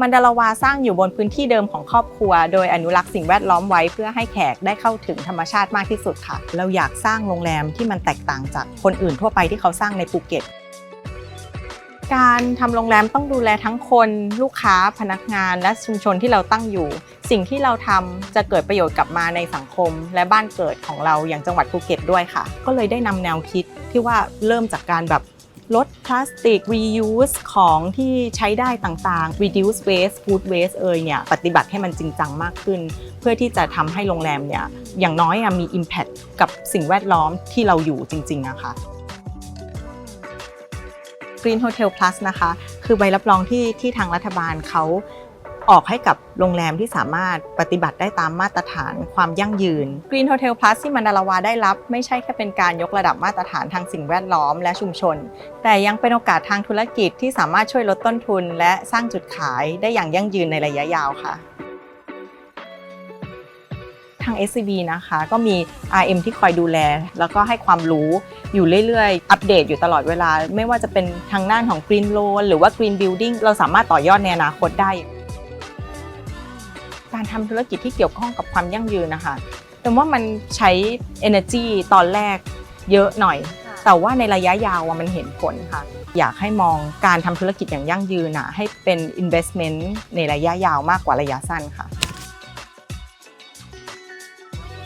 มันดาลาวาสร้างอยู่บนพื้นที่เดิมของครอบครัว โดยอนุรักษ์สิ่งแวดล้อมไว้เพื่อให้แขกได้เข้าถึงธรรมชาติมากที่สุดค่ะ เราอยากสร้างโรงแรมที่มันแตกต่างจากคนอื่นทั่วไปที่เขาสร้างในภูเก็ต การทำโรงแรมต้องดูแลทั้งคน ลูกค้า พนักงาน และชุมชนที่เราตั้งอยู่ สิ่งที่เราทำจะเกิดประโยชน์กลับมาในสังคม และบ้านเกิดของเราอย่างจังหวัดภูเก็ตด้วยค่ะ ก็เลยได้นำแนวคิดที่ว่าเริ่มจากการแบบ ลดพลาสติก reuse ของที่ใช้ได้ต่างๆ reduce waste food waste เอยเนี่ยปฏิบัติให้มันจริงจังมากขึ้น เพื่อที่จะทำให้โรงแรมเนี่ยอย่างน้อยมี impact กับสิ่งแวดล้อมที่เราอยู่จริงๆนะคะ Green Hotel Plus นะคะ คือใบรับรองที่ที่ทางรัฐบาลเขา ออกให้กับโรงแรมที่สามารถปฏิบัติได้ตามมาตรฐานความยั่งยืน Green Hotel Plus ที่มันดาลาวาได้รับ ไม่ใช่แค่เป็นการยกระดับมาตรฐานทางสิ่งแวดล้อมและชุมชน แต่ยังเป็นโอกาสทางธุรกิจที่สามารถช่วยลดต้นทุน และสร้างจุดขายได้อย่างยั่งยืนในระยะยาวค่ะทาง SCB นะคะก็มี RM ที่คอยดูแล แล้วก็ให้ความรู้อยู่เรื่อยๆ อัปเดตอยู่ตลอดเวลา ไม่ว่าจะเป็นทางด้านของ Green Loan หรือว่า Green Building เราสามารถต่อยอดในอนาคตได้ การทำธุรกิจที่เกี่ยวข้องกับความยั่งยืนนะคะแต่ว่ามันใช้ energy ตอนแรกเยอะหน่อย แต่ว่าในระยะยาวอะมันเห็นผลค่ะ อยากให้มองการทำธุรกิจอย่างยั่งยืนอะให้เป็น investment ในระยะยาวมากกว่าระยะสั้นค่ะ